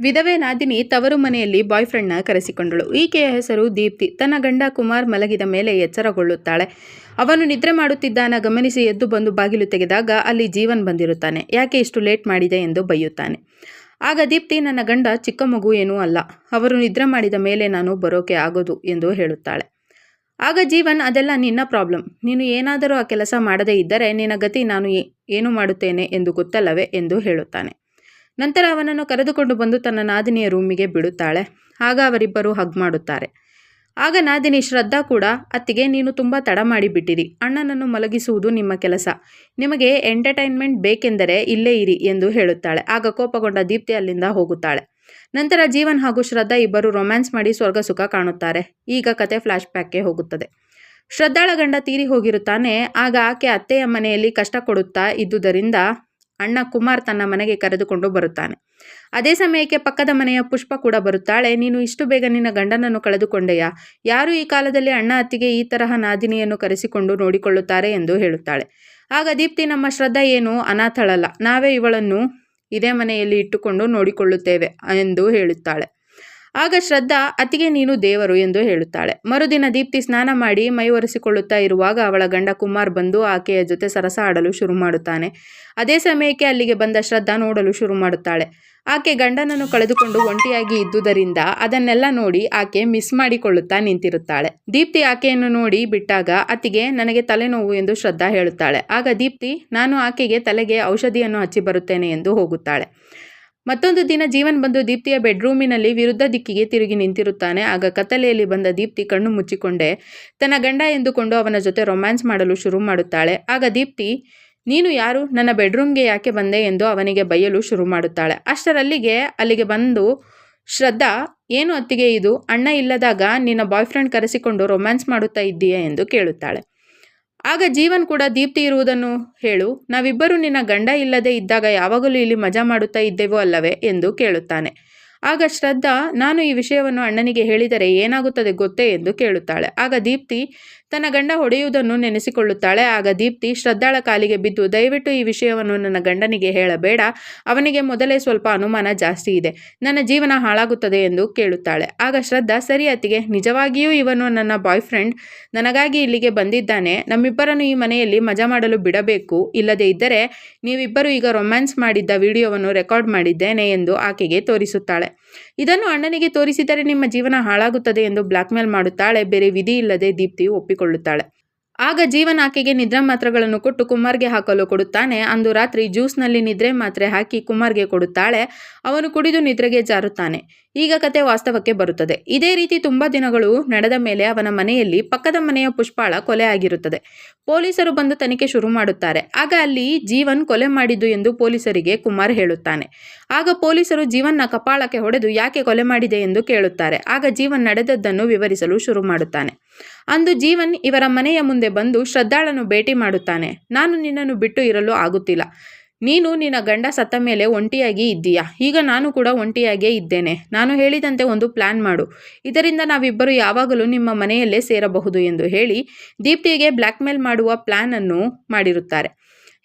ವಿಧವೆ ನಾದಿನಿ ತವರು ಮನೆಯಲ್ಲಿ ಬಾಯ್ ಫ್ರೆಂಡ್ನ ಕರೆಸಿಕೊಂಡಳು. ಈಕೆಯ ಹೆಸರು ದೀಪ್ತಿ. ತನ್ನ ಗಂಡ ಕುಮಾರ್ ಮಲಗಿದ ಮೇಲೆ ಎಚ್ಚರಗೊಳ್ಳುತ್ತಾಳೆ. ಅವನು ನಿದ್ರೆ ಮಾಡುತ್ತಿದ್ದಾನ ಗಮನಿಸಿ ಎದ್ದು ಬಂದು ಬಾಗಿಲು ತೆಗೆದಾಗ ಅಲ್ಲಿ ಜೀವನ್ ಬಂದಿರುತ್ತಾನೆ. ಯಾಕೆ ಇಷ್ಟು ಲೇಟ್ ಮಾಡಿದೆ ಎಂದು ಬೈಯುತ್ತಾನೆ. ಆಗ ದೀಪ್ತಿ, ನನ್ನ ಗಂಡ ಚಿಕ್ಕ ಮಗು ಏನೂ ಅಲ್ಲ. ಅವರು ನಿದ್ರೆ ಮಾಡಿದ ಮೇಲೆ ನಾನು ಬರೋಕೆ ಆಗೋದು ಎಂದು ಹೇಳುತ್ತಾಳೆ. ಆಗ ಜೀವನ್, ಅದೆಲ್ಲ ನಿನ್ನ ಪ್ರಾಬ್ಲಮ್. ನೀನು ಏನಾದರೂ ಆ ಕೆಲಸ ಮಾಡದೇ ಇದ್ದರೆ ನಿನ್ನ ಗತಿ ನಾನು ಏನು ಮಾಡುತ್ತೇನೆ ಎಂದು ಗೊತ್ತಲ್ಲವೇ ಎಂದು ಹೇಳುತ್ತಾನೆ. ನಂತರ ಅವನನ್ನು ಕರೆದುಕೊಂಡು ಬಂದು ತನ್ನ ನಾದಿನಿಯ ರೂಮಿಗೆ ಬಿಡುತ್ತಾಳೆ. ಆಗ ಅವರಿಬ್ಬರು ಹಗ್ ಮಾಡುತ್ತಾರೆ. ಆಗ ನಾದಿನಿ, ಶ್ರದ್ಧಾ ಕೂಡ, ಅತ್ತಿಗೆ, ನೀನು ತುಂಬ ತಡ ಮಾಡಿಬಿಟ್ಟಿರಿ ಅಣ್ಣನನ್ನು ಮಲಗಿಸುವುದು ನಿಮ್ಮ ಕೆಲಸ. ನಿಮಗೆ ಎಂಟರ್ಟೈನ್ಮೆಂಟ್ ಬೇಕೆಂದರೆ ಇಲ್ಲೇ ಇರಿ ಎಂದು ಹೇಳುತ್ತಾಳೆ. ಆಗ ಕೋಪಗೊಂಡ ದೀಪ್ತಿ ಅಲ್ಲಿಂದ ಹೋಗುತ್ತಾಳೆ. ನಂತರ ಜೀವನ್ ಹಾಗೂ ಶ್ರದ್ಧಾ ಇಬ್ಬರು ರೊಮ್ಯಾನ್ಸ್ ಮಾಡಿ ಸ್ವರ್ಗ ಸುಖ ಕಾಣುತ್ತಾರೆ. ಈಗ ಕತೆ ಫ್ಲಾಶ್ ಬ್ಯಾಕ್ಗೆ ಹೋಗುತ್ತದೆ. ಶ್ರದ್ಧಾಳ ಗಂಡ ತೀರಿ ಹೋಗಿರುತ್ತಾನೆ. ಆಗ ಆಕೆ ಅತ್ತೆಯ ಮನೆಯಲ್ಲಿ ಕಷ್ಟ ಕೊಡುತ್ತಾ ಇದ್ದುದರಿಂದ ಅಣ್ಣ ಕುಮಾರ್ ತನ್ನ ಮನೆಗೆ ಕರೆದುಕೊಂಡು ಬರುತ್ತಾನೆ. ಅದೇ ಸಮಯಕ್ಕೆ ಪಕ್ಕದ ಮನೆಯ ಪುಷ್ಪ ಕೂಡ ಬರುತ್ತಾಳೆ. ನೀನು ಇಷ್ಟು ಬೇಗ ನಿನ್ನ ಗಂಡನನ್ನು ಕಳೆದುಕೊಂಡೆಯಾ? ಯಾರು ಈ ಕಾಲದಲ್ಲಿ ಅಣ್ಣ ಅತ್ತಿಗೆ ಈ ತರಹ ನಾದಿನಿಯನ್ನು ಕರೆಸಿಕೊಂಡು ನೋಡಿಕೊಳ್ಳುತ್ತಾರೆ ಎಂದು ಹೇಳುತ್ತಾಳೆ. ಆಗ ದೀಪ್ತಿ, ನಮ್ಮ ಶ್ರದ್ಧಾ ಏನು? ಅನಾಥಳಲ್ಲ. ನಾವೇ ಇವಳನ್ನು ಇದೇ ಮನೆಯಲ್ಲಿ ಇಟ್ಟುಕೊಂಡು ನೋಡಿಕೊಳ್ಳುತ್ತೇವೆ ಎಂದು ಹೇಳುತ್ತಾಳೆ. ಆಗ ಶ್ರದ್ಧಾ ಅತಿಗೆ ನೀನು ದೇವರು ಎಂದು ಹೇಳುತ್ತಾಳೆ. ಮರುದಿನ ದೀಪ್ತಿ ಸ್ನಾನ ಮಾಡಿ ಮೈ ಒರೆಸಿಕೊಳ್ಳುತ್ತಾ ಇರುವಾಗ ಅವಳ ಗಂಡ ಕುಮಾರ್ ಬಂದು ಆಕೆಯ ಜೊತೆ ಸರಸ ಆಡಲು ಶುರು ಮಾಡುತ್ತಾನೆ. ಅದೇ ಸಮಯಕ್ಕೆ ಅಲ್ಲಿಗೆ ಬಂದ ಶ್ರದ್ಧಾ ನೋಡಲು ಶುರು ಮಾಡುತ್ತಾಳೆ. ಆಕೆ ಗಂಡನನ್ನು ಕಳೆದುಕೊಂಡು ಒಂಟಿಯಾಗಿ ಇದ್ದುದರಿಂದ ಅದನ್ನೆಲ್ಲ ನೋಡಿ ಆಕೆ ಮಿಸ್ ಮಾಡಿಕೊಳ್ಳುತ್ತಾ ನಿಂತಿರುತ್ತಾಳೆ. ದೀಪ್ತಿ ಆಕೆಯನ್ನು ನೋಡಿ ಬಿಟ್ಟಾಗ ಅತಿಗೆ ನನಗೆ ತಲೆನೋವು ಎಂದು ಶ್ರದ್ಧಾ ಹೇಳುತ್ತಾಳೆ. ಆಗ ದೀಪ್ತಿ, ನಾನು ಆಕೆಗೆ ತಲೆಗೆ ಔಷಧಿಯನ್ನು ಹಚ್ಚಿ ಬರುತ್ತೇನೆ ಎಂದು ಹೋಗುತ್ತಾಳೆ. ಮತ್ತೊಂದು ದಿನ ಜೀವನ್ ಬಂದು ದೀಪ್ತಿಯ ಬೆಡ್ರೂಮಿನಲ್ಲಿ ವಿರುದ್ಧ ದಿಕ್ಕಿಗೆ ತಿರುಗಿ ನಿಂತಿರುತ್ತಾನೆ. ಆಗ ಕತ್ತಲೆಯಲ್ಲಿ ಬಂದ ದೀಪ್ತಿ ಕಣ್ಣು ಮುಚ್ಚಿಕೊಂಡೆ. ತನ್ನ ಗಂಡ ಎಂದುಕೊಂಡು ಅವನ ಜೊತೆ ರೊಮ್ಯಾನ್ಸ್ ಮಾಡಲು ಶುರು ಮಾಡುತ್ತಾಳೆ. ಆಗ ದೀಪ್ತಿ, ನೀನು ಯಾರು? ನನ್ನ ಬೆಡ್ರೂಮ್ಗೆ ಯಾಕೆ ಬಂದೆ? ಎಂದು ಅವನಿಗೆ ಬೈಯಲು ಶುರು ಮಾಡುತ್ತಾಳೆ. ಅಷ್ಟರಲ್ಲಿಗೆ ಅಲ್ಲಿಗೆ ಬಂದು, ಶ್ರದ್ಧಾ, ಏನು ಅತ್ತಿಗೆ ಇದು? ಅಣ್ಣ ಇಲ್ಲದಾಗ ನಿನ್ನ ಬಾಯ್ ಫ್ರೆಂಡ್ ಕರೆಸಿಕೊಂಡು ರೊಮ್ಯಾನ್ಸ್ ಮಾಡುತ್ತಾ ಇದ್ದೀಯಾ? ಎಂದು ಕೇಳುತ್ತಾಳೆ. ಆಗ ಜೀವನ್ ಕೂಡ ದೀಪ್ತಿ ಇರುವುದನ್ನು ಹೇಳು, ನಾವಿಬ್ಬರು ನಿನ್ನ ಗಂಡ ಇಲ್ಲದೆ ಇದ್ದಾಗ ಯಾವಾಗಲೂ ಇಲ್ಲಿ ಮಜಾ ಮಾಡುತ್ತಾ ಇದ್ದೆವು ಅಲ್ಲವೇ ಎಂದು ಕೇಳುತ್ತಾನೆ. ಆಗ ಶ್ರದ್ಧಾ, ನಾನು ಈ ವಿಷಯವನ್ನು ಅಣ್ಣನಿಗೆ ಹೇಳಿದರೆ ಏನಾಗುತ್ತದೆ ಗೊತ್ತೇ ಎಂದು ಕೇಳುತ್ತಾಳೆ. ಆಗ ದೀಪ್ತಿ ತನ್ನ ಗಂಡ ಹೊಡೆಯುವುದನ್ನು ನೆನೆಸಿಕೊಳ್ಳುತ್ತಾಳೆ. ಆಗ ದೀಪ್ತಿ ಶ್ರದ್ಧಾಳ ಕಾಲಿಗೆ ಬಿದ್ದು, ದಯವಿಟ್ಟು ಈ ವಿಷಯವನ್ನು ನನ್ನ ಗಂಡನಿಗೆ ಹೇಳಬೇಡ. ಅವನಿಗೆ ಮೊದಲೇ ಸ್ವಲ್ಪ ಅನುಮಾನ ಜಾಸ್ತಿ ಇದೆ. ನನ್ನ ಜೀವನ ಹಾಳಾಗುತ್ತದೆ ಎಂದು ಕೇಳುತ್ತಾಳೆ. ಆಗ ಶ್ರದ್ಧಾ, ಸರಿ ಅತ್ತಿಗೆ, ನಿಜವಾಗಿಯೂ ಇವನು ನನ್ನ ಬಾಯ್ ಫ್ರೆಂಡ್ ನನಗಾಗಿ ಇಲ್ಲಿಗೆ ಬಂದಿದ್ದಾನೆ. ನಮ್ಮಿಬ್ಬರನ್ನು ಈ ಮನೆಯಲ್ಲಿ ಮಜಾ ಮಾಡಲು ಬಿಡಬೇಕು. ಇಲ್ಲದೇ ಇದ್ದರೆ ನೀವಿಬ್ಬರು ಈಗ ರೊಮ್ಯಾನ್ಸ್ ಮಾಡಿದ್ದ ವಿಡಿಯೋವನ್ನು ರೆಕಾರ್ಡ್ ಮಾಡಿದ್ದೇನೆ ಎಂದು ಆಕೆಗೆ ತೋರಿಸುತ್ತಾಳೆ. ಇದನ್ನು ಅಣ್ಣನಿಗೆ ತೋರಿಸಿದರೆ ನಿಮ್ಮ ಜೀವನ ಹಾಳಾಗುತ್ತದೆ ಎಂದು ಬ್ಲ್ಯಾಕ್ಮೇಲ್ ಮಾಡುತ್ತಾಳೆ. ಬೇರೆ ವಿಧಿ ಇಲ್ಲದೆ ದೀಪ್ತಿ ಒಪ್ಪಿಕೊಳ್ಳುತ್ತಾಳೆ. ಆಗ ಜೀವನ್ ಆಕೆಗೆ ನಿದ್ರೆ ಮಾತ್ರೆಗಳನ್ನು ಕೊಟ್ಟು ಕುಮಾರ್ಗೆ ಹಾಕಲು ಕೊಡುತ್ತಾನೆ. ಅಂದು ರಾತ್ರಿ ಜ್ಯೂಸ್ನಲ್ಲಿ ನಿದ್ರೆ ಮಾತ್ರೆ ಹಾಕಿ ಕುಮಾರ್ಗೆ ಕೊಡುತ್ತಾಳೆ. ಅವನು ಕುಡಿದು ನಿದ್ರೆಗೆ ಜಾರುತ್ತಾನೆ. ಈಗ ಕತೆ ವಾಸ್ತವಕ್ಕೆ ಬರುತ್ತದೆ. ಇದೇ ರೀತಿ ತುಂಬ ದಿನಗಳು ನಡೆದ ಮೇಲೆ ಅವನ ಮನೆಯಲ್ಲಿ ಪಕ್ಕದ ಮನೆಯ ಪುಷ್ಪಾಳ ಕೊಲೆ ಆಗಿರುತ್ತದೆ. ಪೊಲೀಸರು ಬಂದು ತನಿಖೆ ಶುರು ಮಾಡುತ್ತಾರೆ. ಆಗ ಅಲ್ಲಿ ಜೀವನ್ ಕೊಲೆ ಮಾಡಿದ್ದು ಎಂದು ಪೊಲೀಸರಿಗೆ ಕುಮಾರ್ ಹೇಳುತ್ತಾನೆ. ಆಗ ಪೊಲೀಸರು ಜೀವನ್ನ ಕಪಾಳಕ್ಕೆ ಹೊಡೆದು ಯಾಕೆ ಕೊಲೆ ಮಾಡಿದೆ ಎಂದು ಕೇಳುತ್ತಾರೆ. ಆಗ ಜೀವನ್ ನಡೆದದ್ದನ್ನು ವಿವರಿಸಲು ಶುರು ಮಾಡುತ್ತಾನೆ. ಅಂದು ಜೀವನ್ ಇವರ ಮನೆಯ ಮುಂದೆ ಬಂದು ಶ್ರದ್ಧಾಳನ್ನು ಭೇಟಿ ಮಾಡುತ್ತಾನೆ. ನಾನು ನಿನ್ನನ್ನು ಬಿಟ್ಟು ಇರಲು ಆಗುತ್ತಿಲ್ಲ. ನೀನು ನಿನ್ನ ಗಂಡ ಸತ್ತ ಮೇಲೆ ಒಂಟಿಯಾಗಿ ಇದ್ದೀಯಾ? ಈಗ ನಾನು ಕೂಡ ಒಂಟಿಯಾಗೇ ಇದ್ದೇನೆ. ನಾನು ಹೇಳಿದಂತೆ ಒಂದು ಪ್ಲಾನ್ ಮಾಡು. ಇದರಿಂದ ನಾವಿಬ್ಬರು ಯಾವಾಗಲೂ ನಿಮ್ಮ ಮನೆಯಲ್ಲೇ ಸೇರಬಹುದು ಎಂದು ಹೇಳಿ ದೀಪ್ತಿಗೆ ಬ್ಲ್ಯಾಕ್ಮೇಲ್ ಮಾಡುವ ಪ್ಲಾನ್ ಅನ್ನು ಮಾಡಿರುತ್ತಾರೆ.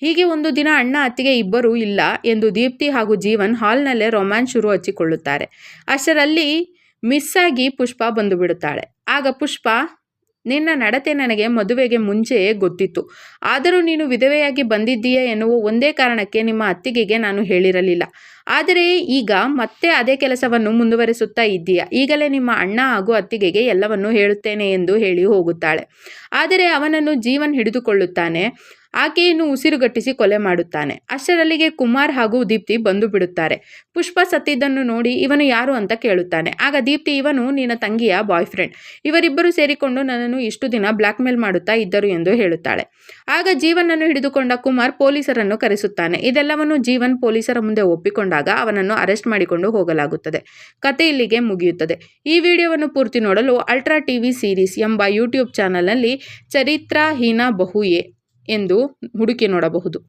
ಹೀಗೆ ಒಂದು ದಿನ ಅಣ್ಣ ಅತ್ತಿಗೆ ಇಬ್ಬರೂ ಇಲ್ಲ ಎಂದು ದೀಪ್ತಿ ಹಾಗೂ ಜೀವನ್ ಹಾಲ್ನಲ್ಲೇ ರೊಮ್ಯಾನ್ಸ್ ಶುರು ಹಚ್ಚಿಕೊಳ್ಳುತ್ತಾರೆ. ಅಷ್ಟರಲ್ಲಿ ಮಿಸ್ ಆಗಿ ಪುಷ್ಪ ಬಂದು ಬಿಡುತ್ತಾಳೆ. ಆಗ ಪುಷ್ಪ ನಿನ್ನ ನಡತೆ ನನಗೆ ಮದುವೆಗೆ ಮುಂಚೆಯೇ ಗೊತ್ತಿತ್ತು. ಆದರೂ ನೀನು ವಿಧವೆಯಾಗಿ ಬಂದಿದ್ದೀಯ ಎನ್ನುವ ಒಂದೇ ಕಾರಣಕ್ಕೆ ನಿಮ್ಮ ಅತ್ತಿಗೆಗೆ ನಾನು ಹೇಳಿರಲಿಲ್ಲ. ಆದರೆ ಈಗ ಮತ್ತೆ ಅದೇ ಕೆಲಸವನ್ನು ಮುಂದುವರಿಸುತ್ತಾ ಇದ್ದೀಯಾ? ಈಗಲೇ ನಿಮ್ಮ ಅಣ್ಣ ಹಾಗೂ ಅತ್ತಿಗೆಗೆ ಎಲ್ಲವನ್ನೂ ಹೇಳುತ್ತೇನೆ ಎಂದು ಹೇಳಿ ಹೋಗುತ್ತಾಳೆ. ಆದರೆ ಅವನನ್ನು ಜೀವನ್ ಹಿಡಿದುಕೊಳ್ಳುತ್ತಾನೆ. ಆಕೆಯನ್ನು ಉಸಿರುಗಟ್ಟಿಸಿ ಕೊಲೆ ಮಾಡುತ್ತಾನೆ. ಅಷ್ಟರಲ್ಲಿಗೆ ಕುಮಾರ್ ಹಾಗೂ ದೀಪ್ತಿ ಬಂದು ಬಿಡುತ್ತಾರೆ. ಪುಷ್ಪ ಸತ್ತಿದ್ದನ್ನು ನೋಡಿ ಇವನು ಯಾರು ಅಂತ ಕೇಳುತ್ತಾನೆ. ಆಗ ದೀಪ್ತಿ, ಇವನು ನಿನ್ನ ತಂಗಿಯ ಬಾಯ್ ಫ್ರೆಂಡ್ ಇವರಿಬ್ಬರು ಸೇರಿಕೊಂಡು ನನ್ನನ್ನು ಇಷ್ಟು ದಿನ ಬ್ಲ್ಯಾಕ್ಮೇಲ್ ಮಾಡುತ್ತಾ ಇದ್ದರು ಎಂದು ಹೇಳುತ್ತಾಳೆ. ಆಗ ಜೀವನನ್ನು ಹಿಡಿದುಕೊಂಡ ಕುಮಾರ್ ಪೊಲೀಸರನ್ನು ಕರೆಸುತ್ತಾನೆ. ಇದೆಲ್ಲವನ್ನು ಜೀವನ್ ಪೊಲೀಸರ ಮುಂದೆ ಒಪ್ಪಿಕೊಂಡಾಗ ಅವನನ್ನು ಅರೆಸ್ಟ್ ಮಾಡಿಕೊಂಡು ಹೋಗಲಾಗುತ್ತದೆ. ಕತೆ ಇಲ್ಲಿಗೆ ಮುಗಿಯುತ್ತದೆ. ಈ ವಿಡಿಯೋವನ್ನು ಪೂರ್ತಿ ನೋಡಲು ಅಲ್ಟ್ರಾ ಟಿವಿ ಸೀರೀಸ್ ಎಂಬ ಯೂಟ್ಯೂಬ್ ಚಾನಲ್ನಲ್ಲಿ ಚರಿತ್ರಾಹೀನ ಬಹುಯೇ. ಎಂದು ಹುಡುಕಿ ನೋಡಬಹುದು.